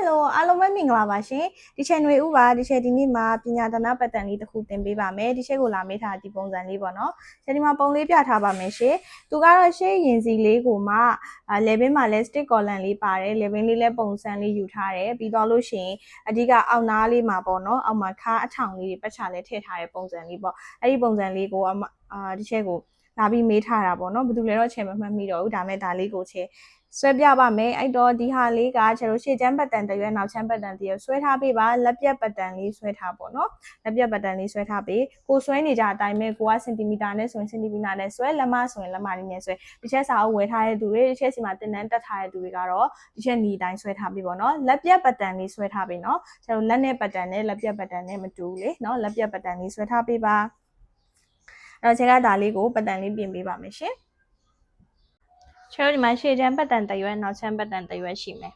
Hello အားလုံးပဲမင်္ဂလာပါရှင်ဒီချန်ຫນွေဥပါဒီချက်ဒီနေ့မှာပညာသနာပတ်တန်လေးတစ်ခုသင်ပေးပါမယ်ဒီချက်ကိုလာမေးထားဒီပုံစံလေးပေါ့နော်ချက်ဒီမှာပုံလေးပြထားပါမယ်ရှင်သူကတော့ရှေ့ရင်စီလေးကိုမှအာ level မှာလဲ stick column လေးပါတယ် level လေးလဲပုံစံလေးယူထားတယ်ပြီးတော့လို့ရှိရင်အဓိကအောက်နားလေးမှာပေါ့နော်အောက်မှာခါအထောင်လေးတွေပတ်ချလဲထည့်ထားတဲ့ပုံစံလေးပေါ့အဲ့ဒီပုံစံလေးကိုအမအာဒီချက်ကို လာပြီးမေးထားတာပေါ့နော်ဘာလို့လဲတော့ချေမမှတ်မိတော့ဘူးဒါမဲ့ဒါလေးကိုချေဆွဲပြပါမယ်အဲ့တော့ဒီဟာလေးကကျွန်တော်ရှေ့ချမ်းပတ်တန်တရွဲ့နောက်ချမ်းပတ်တန်တရွဲ့ဆွဲထားပေးပါလက်ပြတ်ပတ်တန်လေးဆွဲထားပေါ့နော်လက်ပြတ်ပတ်တန်လေးဆွဲထားပေးကိုဆွဲနေကြအတိုင်းပဲကိုကစင်တီမီတာနဲ့ဆိုရင်စင်တီမီတာနဲ့ဆွဲလက်မဆိုရင်လက်မလေးနဲ့ဆွဲဒီချက်စာအုပ်ဝယ်ထားတဲ့သူတွေဒီချက်စီမှာတင်တန်းတက်ထားတဲ့သူတွေကတော့ဒီချက်နီတိုင်းဆွဲထားပေးပေါ့နော်လက်ပြတ်ပတ်တန်လေးဆွဲထားပေးနော်ကျွန်တော်လက်နဲ့ပတ်တန်နဲ့လက်ပြတ်ပတ်တန်နဲ့မတူဘူးလေနော်လက်ပြတ်ပတ်တန်လေးဆွဲထားပေးပါ အဲ့တော့ခြေကဒါလေးကိုပတ်တန်လေးပြင်ပေးပါမယ်ရှင်ကျတော့ဒီမှာရှေ့ချမ်းပတ်တန်တရွဲ့နောက်ချမ်းပတ်တန်တရွဲ့ရှိမယ်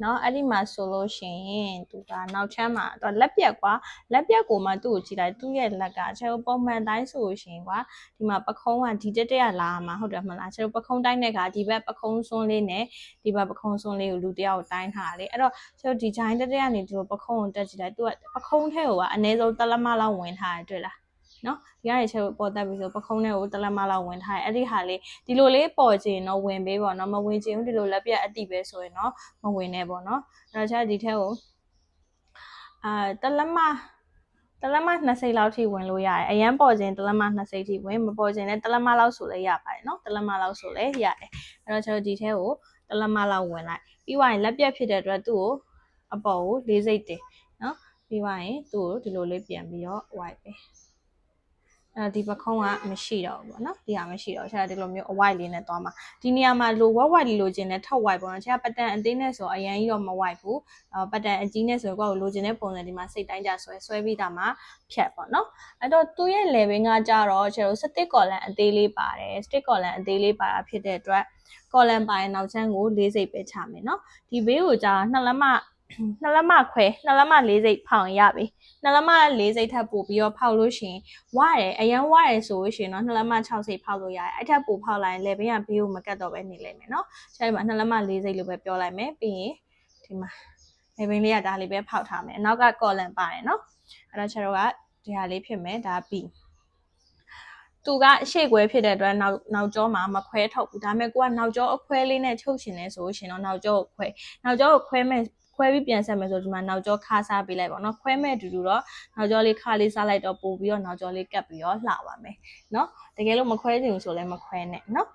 เนาะအဲ့ဒီမှာဆိုလို့ရှိရင်သူကနောက်ချမ်းမှာတော့လက်ပြက်ကွာလက်ပြက်ကိုမှသူ့ကိုကြည့်လိုက်သူ့ရဲ့လက်ကကျတော့ပုံမှန်တိုင်းဆိုလို့ရှိရင်ကွာဒီမှာပခုံးကဒီတက်တက်ရလာမှာဟုတ်တယ်မလားကျတော့ပခုံးတိုင်းတဲ့ကဒီဘက်ပခုံးစွန်းလေးနဲ့ဒီဘက်ပခုံးစွန်းလေးကိုလူတယောက်တိုင်းထားတယ်အဲ့တော့ကျတော့ဒီဂျိုင်းတက်တက်ကနေဒီလိုပခုံးကိုတက်ကြည့်လိုက်သူကပခုံးထဲကိုကအနည်းဆုံးတလက်မလောက်ဝင်ထားတယ်တွေ့လား နော်ဒီကနေချက်ပေါ်တက်ပြီဆိုပခုံးထဲကိုတလက်မလောက်ဝင်ထားတယ်အဲ့ဒီဟာလေးဒီလိုလေးပေါ်ချင်တော့ဝင်ပေးပေါ့နော်မဝင်ချင်ဘူးဒီလိုလက်ပြတ်အတိပဲဆိုရင်တော့မဝင်နဲ့ပေါ့နော်အဲ့တော့ချက်ဒီထဲကိုအာတလက်မတလက်မ20လောက်ထိဝင်လို့ရတယ်အရန်ပေါ်ခြင်းတလက်မ20ထိဝင်မပေါ်ခြင်းလည်းတလက်မလောက်ဆိုလည်းရပါတယ်နော်တလက်မလောက်ဆိုလည်းရတယ်အဲ့တော့ကျွန်တော်ဒီထဲကိုတလက်မလောက်ဝင်လိုက်ပြီးသွားရင်လက်ပြတ်ဖြစ်တဲ့အတွက်သူ့ကိုအပေါ်ကိုလေးစိတ်တင်နော်ပြီးသွားရင်သူ့ကိုဒီလိုလေးပြန်ပြီးတော့ white ပဲ အဲဒီပခုံးကမရှိတော့ဘူးပေါ့နော်ဒီဟာမရှိတော့ချက်ဒီလိုမျိုးအဝိုက်လေးနဲ့သွားမှာဒီနေရာမှာလိုဝက်ဝိုက်လိုချင်တဲ့ထောက်ဝိုက်ပေါ့နော်ချက်ပတန်အသေးနဲ့ဆိုအရင်ကြီးတော့မဝိုက်ဘူးအပတန်အကြီးနဲ့ဆိုတော့ကိုလိုချင်တဲ့ပုံစံဒီမှာစိတ်တိုင်းကြဆွဲဆွဲပြီးတာမှာဖြတ်ပေါ့နော်အဲ့တော့သူ့ရဲ့ level ကကြတော့ချက်တို့ stick column အသေးလေးပါတယ် stick column အသေးလေးပါတာဖြစ်တဲ့အတွက် column ပါရင်နောက်ချမ်းကို၄စိတ်ပဲချမယ်နော်ဒီဘေးကိုကြာနှစ်လက်မ နှစ်လက်မခွဲနှစ်လက်မ၄စိတ်ဖောင်ရပြီနှစ်လက်မ၄စိတ်ထပ်ပို့ပြီးတော့ဖောက်လို့ရှိရင်ဝရတယ်အရင်ဝရတယ်ဆိုလို့ရှိရင်တော့နှစ်လက်မ6စိတ်ဖောက်လို့ရတယ်အဲ့ထပ်ပို့ဖောက်လိုက်ရင်လေဘင်းကဘေးကိုမကတ်တော့ပဲနေလိမ့်မယ်နော်ဆက်ဒီမှာနှစ်လက်မ၄စိတ်လို့ပဲပြောလိုက်မယ်ပြီးရင်ဒီမှာလေဘင်းလေးကဒါလေးပဲဖောက်ထားမယ်အနောက်ကကော်လန်ပါတယ်နော်အဲ့တော့ချက်တော့ကဒီဟာလေးဖြစ်မယ်ဒါပြီးသူကအရှိခွဲဖြစ်တဲ့အတွက်နောက်နောက်ကျောမှာမခွဲထုတ်ဘူးဒါပေမဲ့ကိုကနောက်ကျောအခွဲလေးနဲ့ချုပ်ရှင်လဲဆိုရှင်တော့နောက်ကျောကိုခွဲနောက်ကျောကိုခွဲမဲ့ ခွဲပြီးပြန်ဆက်မယ်ဆိုဒီမှာနောက်ကျောခါစားပေးလိုက်ပါတော့ခွဲမဲ့အတူတူတော့နောက်ကျောလေးခါလေးစားလိုက်တော့ပို့ပြီးတော့နောက်ကျောလေးကပ်ပြီးတော့လှပါမယ်เนาะတကယ်လို့မခွဲချင်ဘူးဆိုလည်းမခွဲနဲ့เนาะ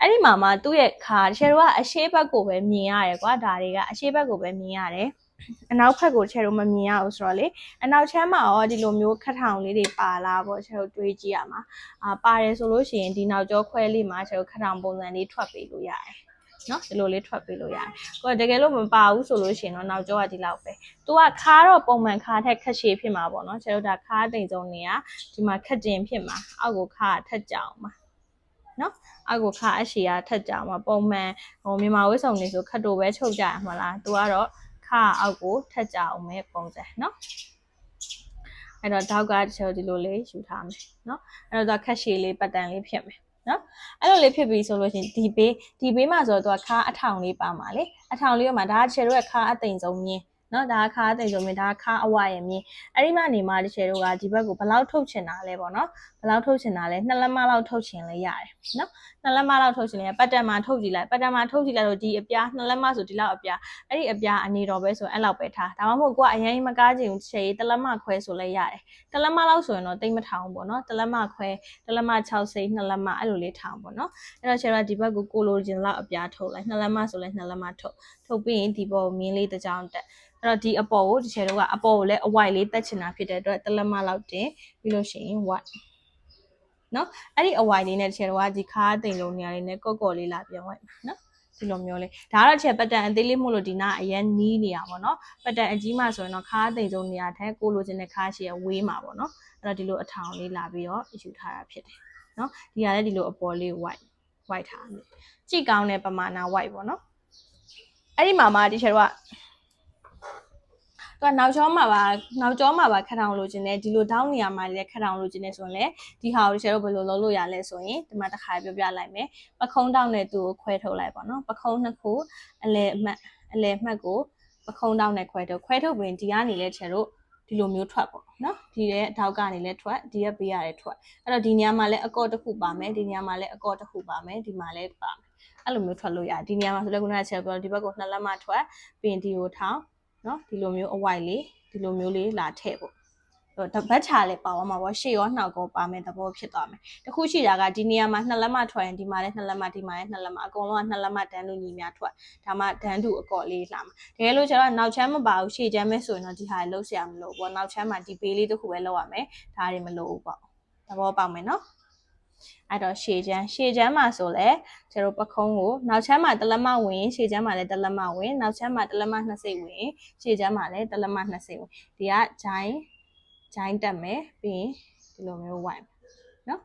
အဲ့ဒီမှာမှသူ့ရဲ့ခါချယ်တို့ကအရှိဘက်ကိုပဲမြင်ရတယ်ကွာဒါတွေကအရှိဘက်ကိုပဲမြင်ရတယ်အနောက်ဘက်ကိုချယ်တို့မမြင်ရဘူးဆိုတော့လေအနောက်ချမ်းမှာရောဒီလိုမျိုးခက်ထောင်လေးတွေပါလာပေါ့ချယ်တို့တွေးကြည့်ရမှာအာပါတယ်ဆိုလို့ရှိရင်ဒီနောက်ကျောခွဲလေးမှာချယ်တို့ခက်ထောင်ပုံစံလေးထွက်ပေးလို့ရတယ် နော်ဒီလိုလေးထွက်ပေးလို့ရတယ်။ကိုယ်တကယ်လို့မပါဘူးဆိုလို့ရှိရင်တော့နောက်ကျောကဒီလောက်ပဲ။ तू ကခါတော့ပုံမှန်ခါထက်ခက်ရှည်ဖြစ်မှာပေါ့နော်။ကျတို့ဒါခါတိမ်စုံနေရဒီမှာခက်တင်ဖြစ်မှာ။အောက်ကိုခါထက်ကြအောင်ပါ။နော်အောက်ကိုခါအရှည်ကထက်ကြအောင်ပါပုံမှန်ဟိုမြန်မာဝိစုံနေဆိုခက်တိုပဲချုပ်ကြရမှာလား။ तू ကတော့ခါအောက်ကိုထက်ကြအောင်ပဲပုံစံနော်။အဲ့တော့တောက်ကကျတော့ဒီလိုလေးယူထားမယ်နော်။အဲ့တော့ခက်ရှည်လေးပတ်တန်လေးဖြစ်မယ် နော်အဲ့လိုလေးဖြစ်ပြီဆိုလို့ရှိရင်ဒီဘေးဒီဘေးမှာဆိုတော့သူကခါအထောင်လေးပါမှာလေအထောင်လေးမှာဒါကချေတို့ရဲ့ခါအသိမ်ဆုံးမြင်း နော်ဒါခါအသိမ်ဆုံးမြင်းဒါခါအဝရဲ့မြင်းအဲ့ဒီမှာနေမှာဒီချေတို့ကဒီဘက်ကိုဘယ်လောက်ထုတ်ချင်တာလဲပေါ့နော်ဘယ်လောက်ထုတ်ချင်တာလဲနှစ်လက်မလောက်ထုတ်ချင်လဲရတယ်နော်နှစ်လက်မလောက်ထုတ်ချင်လဲပတ်တန်မှာထုတ်ကြည့်လိုက်ပတ်တန်မှာထုတ်ကြည့်လိုက်တော့ဒီအပြားနှစ်လက်မဆိုဒီလောက်အပြားအဲ့ဒီအပြားအနေတော်ပဲဆိုအဲ့လောက်ပဲထားဒါမှမဟုတ်ကိုကအရင်မကားချင်ဘူးချေတလက်မခွဲဆိုလဲရတယ်တလက်မလောက်ဆိုရင်တော့တိတ်မထောင်ပေါ့နော်တလက်မခွဲတလက်မ6စိတ်နှစ်လက်မအဲ့လိုလေးထောင်ပေါ့နော်အဲ့တော့ချေတော့ဒီဘက်ကိုကိုလိုချင်လောက်အပြားထုတ်လိုက်နှစ်လက်မဆိုလဲနှစ်လက်မထုတ်ထုတ်ပြီးရင်ဒီပေါ်မြင်းလေးတစ်ကြောင်တက်အဲ့တော့ဒီအပေါ်ကိုဒီချေတော့ကအပေါ်ကိုလည်းအဝိုက်လေးတက်ချင်တာဖြစ်တဲ့အတွက်တလက်မလောက်တင်ပြီးလို့ရှိရင် white နော်အဲ့ဒီအဝိုင်လေးနဲ့တစ်ချက်တော့ဒီခါတိမ်လုံးနေရာလေးနဲ့ကော့ကော့လေးလာပြန်ဝင်နော်ဒီလိုမျိုးလေးဒါကတော့ချက်ပတ်တန်အသေးလေးမို့လို့ဒီနာအရင်နီးနေရပါတော့ပတ်တန်အကြီးမှဆိုရင်တော့ခါတိမ်ဆုံးနေရာထက်ကိုလိုချင်တဲ့ခါရှိရဝေးမှာပေါ့နော်အဲ့တော့ဒီလိုအထောင်လေးလာပြီးတော့ယူထားတာဖြစ်တယ်နော်ဒီကလည်းဒီလိုအပေါ်လေး white white ထားတယ်ကြည့်ကောင်းတဲ့ပမာဏ white ပေါ့နော်အဲ့ဒီမှာမှဒီချက်တော့ သူကနောက်ကျောမှာပါနောက်ကျောမှာပါခက်ထောင်လိုချင်တယ်ဒီလိုတောင်းနေရမှာလည်းခက်ထောင်လိုချင်တယ်ဆိုရင်လည်းဒီဟာကိုရှယ်တို့ဘယ်လိုလုပ်လို့ရလဲဆိုရင်ဒီမှာတစ်ခါပြောပြလိုက်မယ်ပခုံးတောင်းနဲ့သူ့ကိုခွဲထုတ်လိုက်ပါတော့ပခုံးနှစ်ခုအလဲအမှတ်အလဲအမှတ်ကိုပခုံးတောင်းနဲ့ခွဲထုတ်ခွဲထုတ်ပြီးဒီကနေလဲချေတို့ဒီလိုမျိုးထွက်ပေါ့နော်ဒီရဲ့ထောက်ကနေလဲထွက်ဒီရဲ့ပေးရတယ်ထွက်အဲ့တော့ဒီညမှာလဲအကော့တစ်ခုပါမယ်ဒီညမှာလဲအကော့တစ်ခုပါမယ်ဒီမှာလဲပါမယ်အဲ့လိုမျိုးထွက်လို့ရတယ်ဒီညမှာဆိုလဲခုနကချက်ပြောဒီဘက်ကိုနှစ်လက်မထွက်ပြီးရင်ဒီကိုထောင်း နော်ဒီလိုမျိုးအဝိုက်လေးဒီလိုမျိုးလေးလာထည့်ဖို့တော့တပတ်ချာလည်းပါသွားမှာပေါ့ရှေ့ရောနှောက်ကောပါမယ်သဘောဖြစ်သွားမယ်တခုရှိတာကဒီနေရာမှာနှစ်လက်မထွက်ရင်ဒီမှာလည်းနှစ်လက်မဒီမှာလည်းနှစ်လက်မအကုန်လုံးကနှစ်လက်မတန်းလို့ညီများထွက်ဒါမှတန်းတူအကော့လေးလာမှာတကယ်လို့ကျတော့နောက်ချမ်းမပါဘူးရှေ့ချမ်းပဲဆိုရင်တော့ဒီဟာလှုပ်ရှားမလို့ပေါ့နောက်ချမ်းမှာဒီပေးလေးတစ်ခုပဲလောက်ရမယ်ဒါတွေမလို့ဘူးပေါ့သဘောပေါက်မယ်နော် အဲ့တော့ရှေ့ချမ်းရှေ့ချမ်းမှာဆိုလဲကျတို့ပခုံးကိုနောက်ချမ်းမှာတလက်မဝင်ရှေ့ချမ်းမှာလည်းတလက်မဝင်နောက်ချမ်းမှာတလက်မနှစ်စိတ်ဝင်ရှေ့ချမ်းမှာလည်းတလက်မနှစ်စိတ်ဝင်ဒီကဂျိုင်းဂျိုင်းတက်မယ်ပြီးရင်ဒီလိုမျိုးဝိုင်းနော်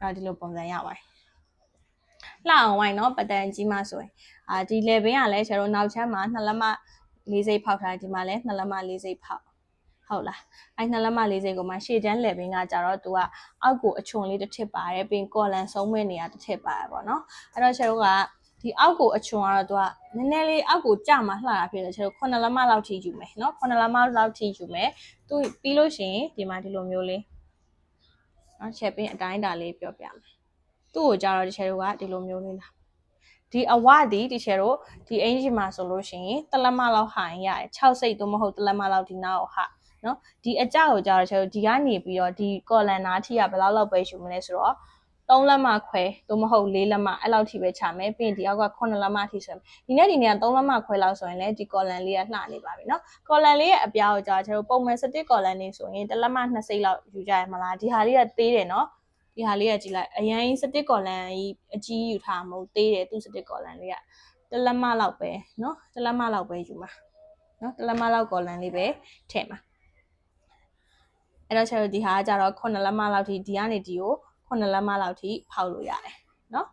အဲ့တော့ဒီလိုပုံစံရပါတယ်လှအောင်ဝိုင်းနော်ပတန်ကြီးမှဆိုရင်အာဒီ level ကလည်းကျတို့နောက်ချမ်းမှာနှစ်လက်မလေးစိတ်ဖောက်ထားဒီမှာလည်းနှစ်လက်မလေးစိတ်ဖောက် ဟုတ်လားအဲ့နှစ်လက်မလေးစိတ်ကိုမှရှေ့ချမ်း level ကကြတော့ तू ကအောက်ကိုအချွန်လေးတစ်ထစ်ပါတယ်ပြီးရင်ကော်လန်ဆုံးမွေးနေရတစ်ထစ်ပါတယ်ပေါ့နော်အဲ့တော့ကျတို့ကဒီအောက်ကိုအချွန်ကတော့ तू ကနည်းနည်းလေးအောက်ကိုကြမှာလှတာဖြစ်တယ်ကျတို့9လက်မလောက်ထိယူမယ်နော်9လက်မလောက်ထိယူမယ်သူပြီးလို့ရှိရင်ဒီမှာဒီလိုမျိုးလေးနော်ချက်ပင်းအတိုင်းတာလေးပြောပြမယ်သူ့ကိုကြတော့ဒီချယ်တို့ကဒီလိုမျိုးလေးလားဒီအဝဒီဒီချယ်တို့ဒီအင်ဂျီမှာဆိုလို့ရှိရင်တလက်မလောက်ဟာရင်ရတယ်6စိတ်သို့မဟုတ်တလက်မလောက်ဒီနားကိုဟာ နော်ဒီအကြကိုကြတော့ချယ်တို့ဒီကနေပြီးတော့ဒီကော်လန်နာထိကဘယ်လောက်လောက်ပဲယူမလဲဆိုတော့3လက်မခွဲသို့မဟုတ်4လက်မအဲ့လောက်ထိပဲချမယ်ပြီးရင်ဒီအောက်က9လက်မထိဆိုရင်ဒီနေ့ဒီနေ့က3လက်မခွဲလောက်ဆိုရင်လည်းဒီကော်လန်လေးကလှနေပါပြီเนาะကော်လန်လေးရဲ့အပြားကိုကြာကျွန်တော်ပုံမှန်စတစ်ကော်လန်လေးဆိုရင်တစ်လက်မ2စိတ်လောက်ယူကြရမလားဒီဟာလေးကသေးတယ်เนาะဒီဟာလေးကကြည့်လိုက်အရင်စတစ်ကော်လန်ကြီးအကြီးယူထားမဟုတ်သေးတယ်သူစတစ်ကော်လန်လေးကတစ်လက်မလောက်ပဲเนาะတစ်လက်မလောက်ပဲယူမှာเนาะတစ်လက်မလောက်ကော်လန်လေးပဲထည့်မှာ အဲ့တော့ cherry ဒီဟာကကြတော့9လက်မလောက်ထိဒီကနေဒီကို9လက်မလောက်ထိဖောက်လို့ရတယ်နော်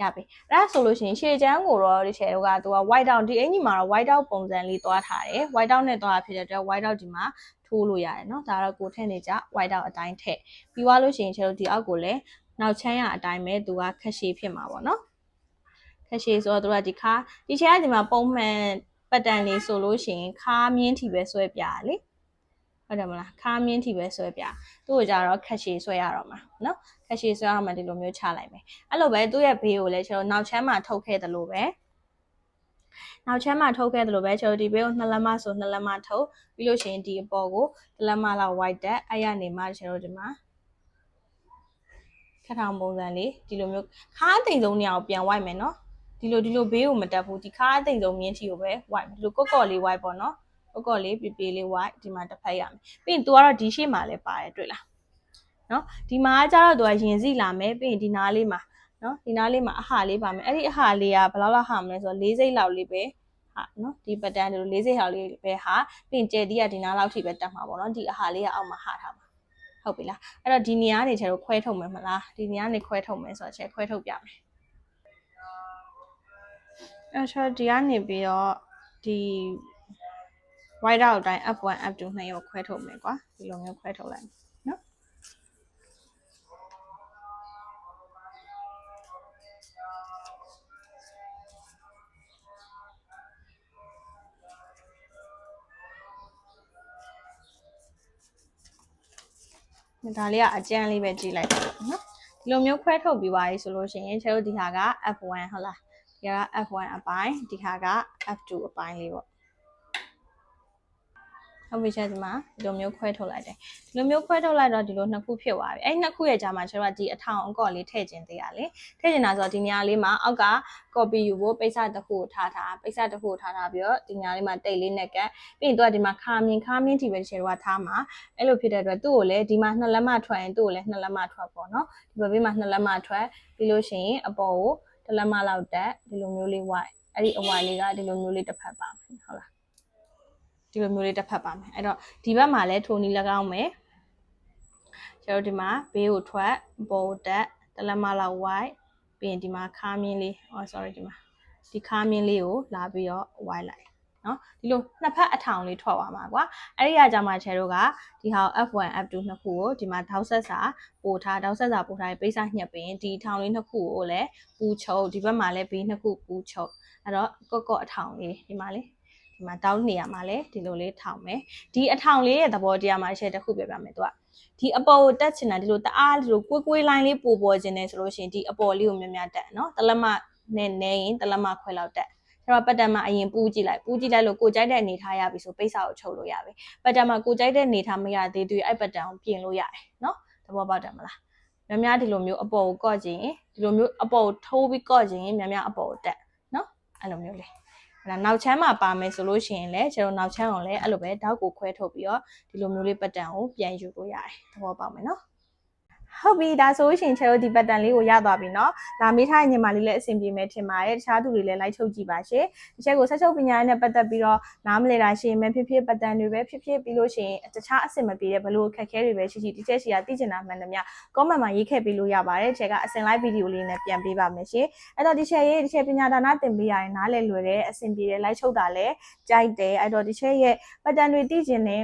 ရပြီအဲ့ဒါဆိုလို့ရှိရင်ရှေ့ချမ်းကိုတော့ဒီ cherry ကသူက white down ဒီအင်ကြီးမှာတော့ white down ပုံစံလေးသွားထားတယ် white down နဲ့သွားဖြစ်တဲ့အတွက် white down ဒီမှာထိုးလို့ရတယ်နော်ဒါတော့ကိုထည့်နေကြ white down အတိုင်းထည့်ပြီးွားလို့ရှိရင် cherry ဒီအောက်ကိုလည်းနောက်ချမ်းရအတိုင်းပဲသူကခက်ရှည်ဖြစ်မှာပေါ့နော်ခက်ရှည်ဆိုတော့သူကဒီခါဒီချဲကဒီမှာပုံမှန်ပတ်တန်လေးဆိုလို့ရှိရင်ခါမြင်းထီပဲဆွဲပြရလေ ဟုတ်တယ်မလားခါမြင့်ထိပဲဆွဲပြသူ့ကိုကြတော့ခက်ရှည်ဆွဲရတော့မှာနော်ခက်ရှည်ဆွဲရမှာဒီလိုမျိုးချလိုက်မယ်အဲ့လိုပဲသူ့ရဲ့ဘေးကိုလည်းကျွန်တော်နောက်ချမ်းမှာထုတ်ခဲ့တယ်လို့ပဲနောက်ချမ်းမှာထုတ်ခဲ့တယ်လို့ပဲကျွန်တော်ဒီဘေးကိုနှစ်လက်မဆိုနှစ်လက်မထုတ်ပြီးလို့ရှိရင်ဒီအပေါ်ကိုတစ်လက်မလောက် white တက်အဲ့ရနေမှကျွန်တော်ဒီမှာခက်ထောင်ပုံစံလေးဒီလိုမျိုးခါအသိမ့်ဆုံးနေရာကိုပြန် white မယ်နော်ဒီလိုဒီလိုဘေးကိုမတက်ဘူးဒီခါအသိမ့်ဆုံးမြင်းထီကိုပဲ white ဒီလိုကော့ကော့လေး white ပေါ့နော် ကော့ကော့လေးပြပြလေး white ဒီမှာတစ်ဖက်ရမယ်ပြီးရင် तू ကတော့ဒီရှေ့မှာလည်းပါတယ်တွေ့လားနော်ဒီမှာကျတော့ तू ကရင်စီလာမယ်ပြီးရင်ဒီနားလေးမှာနော်ဒီနားလေးမှာအဟာလေးပါမယ်အဲ့ဒီအဟာလေးကဘယ်လောက်လောက်ဟာမလဲဆိုတော့၄စိတ်လောက်လေးပဲဟာနော်ဒီပတန်ဒီလို၄စိတ်လောက်လေးပဲဟာပြီးရင်ကျဲတီးကဒီနားလောက်ထိပဲတက်မှာပေါ့နော်ဒီအဟာလေးကအောက်မှာဟာထားမှာဟုတ်ပြီလားအဲ့တော့ဒီနေရာနေချေတို့ခွဲထုတ်မယ်မလားဒီနေရာနေခွဲထုတ်မယ်ဆိုတော့ချေခွဲထုတ်ပြမယ်အဲ့တော့ဒီကနေပြီးတော့ဒီ white out အတိုင်း f1 f2 နှစ်ရောခွဲထုတ်မယ်ကွာဒီလိုမျိုးခွဲထုတ်လိုက်နော်ဒါလေးကအကျန်းလေးပဲကြည့်လိုက်ပါနော်ဒီလိုမျိုးခွဲထုတ်ပြီးပါပြီဆိုလို့ရှိရင်ကျတို့ဒီဟာက f1 ဟုတ်လားဒီဟာက f1 အပိုင်းဒီဟာက f2 အပိုင်းလေးပေါ့ ဟုတ်ပြီချက်ဒီမှာဒီလိုမျိုးခွဲထုတ်လိုက်တယ်ဒီလိုမျိုးခွဲထုတ်လိုက်တော့ဒီလိုနှစ်ခုဖြစ်သွားပြီအဲ့နှစ်ခုရဲ့ကြားမှာကျွန်တော်ကဒီအထောင်အကော့လေးထည့်ခြင်းသေးရလေထည့်ခြင်းတာဆိုတော့ဒီနေရာလေးမှာအောက်က copy ယူဖို့ပိတ်စတစ်ခုထားထားပိတ်စတစ်ခုထားထားပြီးတော့ဒီနေရာလေးမှာတိတ်လေးနဲ့ကပ်ပြီးရင်သူကဒီမှာခါမြင်ခါမြင်တီပဲတစ်ချက်တော့ထားမှာအဲ့လိုဖြစ်တဲ့အတွက်သူ့ကိုလည်းဒီမှာနှစ်လက်မထွက်ရင်သူ့ကိုလည်းနှစ်လက်မထွက်ပေါ့နော်ဒီဘက်ဘေးမှာနှစ်လက်မထွက်ပြီးလို့ရှိရင်အပေါ်ကိုတစ်လက်မလောက်တက်ဒီလိုမျိုးလေးဝိုက်အဲ့ဒီအဝိုင်လေးကဒီလိုမျိုးလေးတစ်ဖက်ပါမယ်ဟုတ်လား ဒီလိုမျိုးလေးတစ်ဖက်ပါမယ်အဲ့တော့ဒီဘက်မှာလည်းထိုနီ၎င်းမယ်ကျွန်တော်ဒီမှာဘေးကိုထွက်ပေါ်တက်တလက်မလောက် white ပြီးရင်ဒီမှာခါမြင်းလေး oh sorry ဒီမှာဒီခါမြင်းလေးကိုလာပြီးတော့ white လိုက်နော်ဒီလိုနှစ်ဖက်အထောင်လေးထွက်သွားမှာကွာအဲ့ဒီအကြမှာချဲတို့ကဒီဟာ F1 F2 နှစ်ခုကိုဒီမှာထောက်ဆက်စာပို့ထားထောက်ဆက်စာပို့ထားပြီးပိတ်စညှက်ပင်ဒီထောင်လေးနှစ်ခုကိုလည်းပူချုပ်ဒီဘက်မှာလည်းဘေးနှစ်ခုပူချုပ်အဲ့တော့ကော့ကော့အထောင်လေးဒီမှာလေး ဒီမှာတောင်းနေရမှာလဲဒီလိုလေးထောင်မယ်ဒီအထောင်လေးရဲ့သဘောတရားမှာရှယ်တစ်ခုပြောပြမယ်သူကဒီအပေါ်ကိုတက်ချင်တာဒီလိုတအားဒီလိုကွေးကွေးလိုင်းလေးပို့ပေါ်ခြင်းနဲ့ဆိုလို့ရှိရင်ဒီအပေါ်လေးကိုများများတက်နော်တလက်မနဲ့နဲရင်တလက်မခွဲလောက်တက်အဲ့တော့ပတ်တန်မှာအရင်ပူးကြည့်လိုက်ပူးကြည့်လိုက်လို့ကိုကြိုက်တဲ့အနေထားရပြီဆိုပိတ်စာကိုချုပ်လို့ရပြီပတ်တန်မှာကိုကြိုက်တဲ့အနေထားမရသေးသေးအဲ့ပတ်တန်ကိုပြင်လို့ရတယ်နော်သဘောပေါက်တယ်မလားများများဒီလိုမျိုးအပေါ်ကိုကော့ခြင်းဒီလိုမျိုးအပေါ်ကိုထိုးပြီးကော့ခြင်းများများအပေါ်ကိုတက်နော်အဲ့လိုမျိုးလေး အဲ့ဒါနောက်ချမ်းမှာပါမယ်ဆိုလို့ရှိရင်လည်းကျွန်တော်နောက်ချမ်းအောင်လည်းအဲ့လိုပဲတောက်ကိုခွဲထုတ်ပြီးတော့ဒီလိုမျိုးလေးပတ်တန်ကိုပြန်ယူလို့ရတယ်သဘောပေါက်မယ်နော် ဟုတ်ပြီဒါဆိုရှင်ချဲတို့ဒီပတ်တန်လေးကိုရသွားပြီเนาะဒါမေးထားတဲ့ညီမလေးလည်းအဆင်ပြေမယ်ထင်ပါတယ်တခြားသူတွေလည်းလိုက်ချုပ်ကြည့်ပါရှင်ဒီချက်ကိုဆက်ချုပ်ပညာနဲ့ပတ်သက်ပြီးတော့နားမလည်တာရှင်မဖြစ်ဖြစ်ပတ်တန်တွေပဲဖြစ်ဖြစ်ပြီးလို့ရှိရင်တခြားအဆင်မပြေတဲ့ဘလို့အခက်အခဲတွေပဲရှိရှိဒီချက်ရှိတာသိချင်တာမှန်သမျှ comment မှာရေးခဲ့ပေးလို့ရပါတယ်ချက်ကအစင် live video လေးနဲ့ပြန်ပေးပါမယ်ရှင်အဲ့တော့ဒီချက်ရေးဒီချက်ပညာဒါနသင်ပေးရရင်နားလည်လွယ်တယ်အဆင်ပြေတယ်လိုက်ချုပ်တာလည်းကြိုက်တယ်အဲ့တော့ဒီချက်ရဲ့ပတ်တန်တွေသိချင်တယ်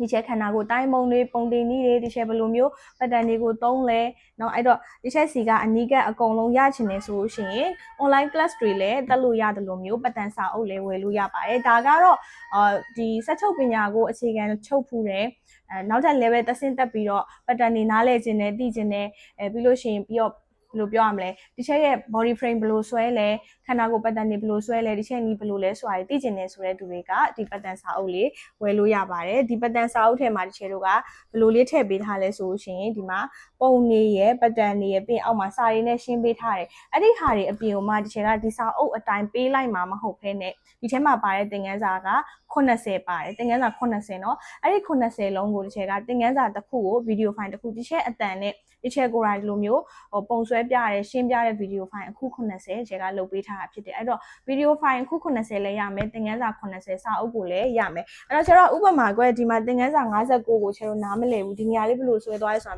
ဒီချက်ခန္ဓာကိုယ်တိုင်းမုံတွေပုံတင်နည်းတွေဒီချက်ဘယ်လိုမျိုးပတ်တန်တွေကိုသုံးလဲเนาะအဲ့တော့ဒီချက်စီကအနီးကအကုန်လုံးရချင်တယ်ဆိုလို့ရှိရင် online class တွေလည်းတက်လို့ရတယ်လို့မျိုးပတ်တန်စာအုပ်လည်းဝယ်လို့ရပါတယ်ဒါကတော့အာဒီဆက်ချုပ်ပညာကိုအခြေခံချုပ်ဖူးတယ်အဲနောက်ထပ် level တက်ဆင့်တက်ပြီးတော့ပတ်တန်တွေနားလဲခြင်းနဲ့သိခြင်းနဲ့အဲပြီးလို့ရှိရင်ပြီးတော့ ဘယ်လိုပြောရမလဲဒီချက်ရဲ့ body frame ဘယ်လိုဆွဲလဲခန္ဓာကိုယ်ပတ်တန်တွေဘယ်လိုဆွဲလဲဒီချက်နီးဘယ်လိုလဲဆိုတာသိကျင်နေဆိုတဲ့သူတွေကဒီပတ်တန်စာအုပ်လေးဝယ်လို့ရပါတယ်ဒီပတ်တန်စာအုပ်ထဲမှာဒီချက်တို့ကဘယ်လိုလေးထည့်ပေးထားလဲဆိုလို့ရှိရင်ဒီမှာပုံနေရဲ့ပတ်တန်နေရဲ့ပြီးအောက်မှာစာရင်းနဲ့ရှင်းပေးထားတယ်အဲ့ဒီဟာတွေအပြင်မှာဒီချက်ကဒီစာအုပ်အတိုင်းပေးလိုက်မှာမဟုတ်ဘဲနဲ့ဒီထဲမှာပါတဲ့သင်ခန်းစာက80ပါတယ်သင်ခန်းစာ80เนาะအဲ့ဒီ80လုံးကိုဒီချက်ကသင်ခန်းစာတစ်ခုကိုဗီဒီယိုဖိုင်တစ်ခုဒီချက်အတန်နဲ့ဒီချက်ကိုယ်တိုင်ဒီလိုမျိုးဟိုပုံဆွဲ ပြရဲရှင်းပြတဲ့ဗီဒီယိုဖိုင်အခု80ချက်ကလုပ်ပေးထားတာဖြစ်တယ်အဲ့တော့ဗီဒီယိုဖိုင်အခု80လည်းရမယ်သင်ခန်းစာ80စာအုပ်ကိုလည်းရမယ်အဲ့တော့ကျတော့ဥပမာကွယ်ဒီမှာသင်ခန်းစာ59ကိုကျတော့နားမလည်ဘူးဒီနေရာလေးဘယ်လိုဆွဲသွားလဲဆိုတာ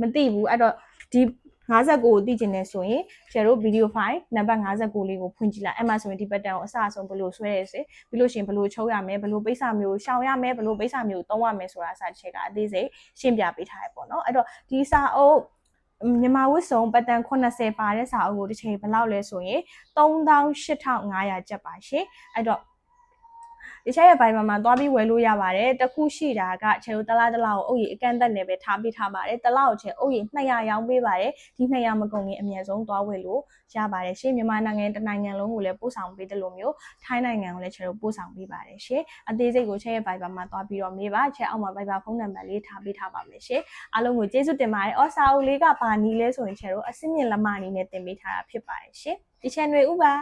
မသိဘူးအဲ့တော့ဒီ59ကိုသိကျင်နေဆိုရင်ကျတို့ဗီဒီယိုဖိုင်နံပါတ်59လေးကိုဖွင့်ကြည့်လိုက်အဲ့မှာဆိုရင်ဒီဘတ်တန်ကိုအစအဆုံးဘယ်လိုဆွဲရဲစေပြီးလို့ရှိရင်ဘယ်လိုချုပ်ရမယ်ဘယ်လိုပိတ်စာမျိုးရှောင်ရမယ်ဘယ်လိုပိတ်စာမျိုးသုံးရမယ်ဆိုတာအစတစ်ချက်ကအသေးစိတ်ရှင်းပြပေးထားရပေါ့နော်အဲ့တော့ဒီစာအုပ် မြန်မာဝတ်စုံပတ်တန်80ပါတဲ့စာအုပ်ကိုတစ်ချိန်ဘယ်လောက်လဲဆိုရင်38,500ကျပ်ပါရှင်အဲ့တော့ ဒီချက်ရဲ့ဘိုင်မှာမှာသွားပြီးဝယ်လို့ရပါတယ်တခုရှိတာကချေတို့တလားတလားကိုအုပ်ရည်အကန့်အသတ်နဲ့ပဲထားပေးထားပါတယ်တလားကိုချေအုပ်ရည်200ရောင်းပေးပါတယ်ဒီ200မကုန်ရင်အမြဲဆုံးသွားဝယ်လို့ရပါတယ်ရှင်မြန်မာနိုင်ငံတနိုင်ငံလုံးကိုလည်းပို့ဆောင်ပေးတယ်လို့မျိုးထိုင်းနိုင်ငံကိုလည်းချေတို့ပို့ဆောင်ပေးပါတယ်ရှင်အသေးစိတ်ကိုချေရဲ့ဘိုင်မှာမှာသွားပြီးတော့မေးပါချေအောက်မှာဘိုင်ဘာဖုန်းနံပါတ်လေးထားပေးထားပါမယ်ရှင်အားလုံးကိုကျေးဇူးတင်ပါတယ်အော်စာအုပ်လေးကပါနီးလဲဆိုရင်ချေတို့အစင်းမြင့်လက်မအနေနဲ့တင်ပေးထားတာဖြစ်ပါတယ်ရှင်ဒီ channel ဥပါ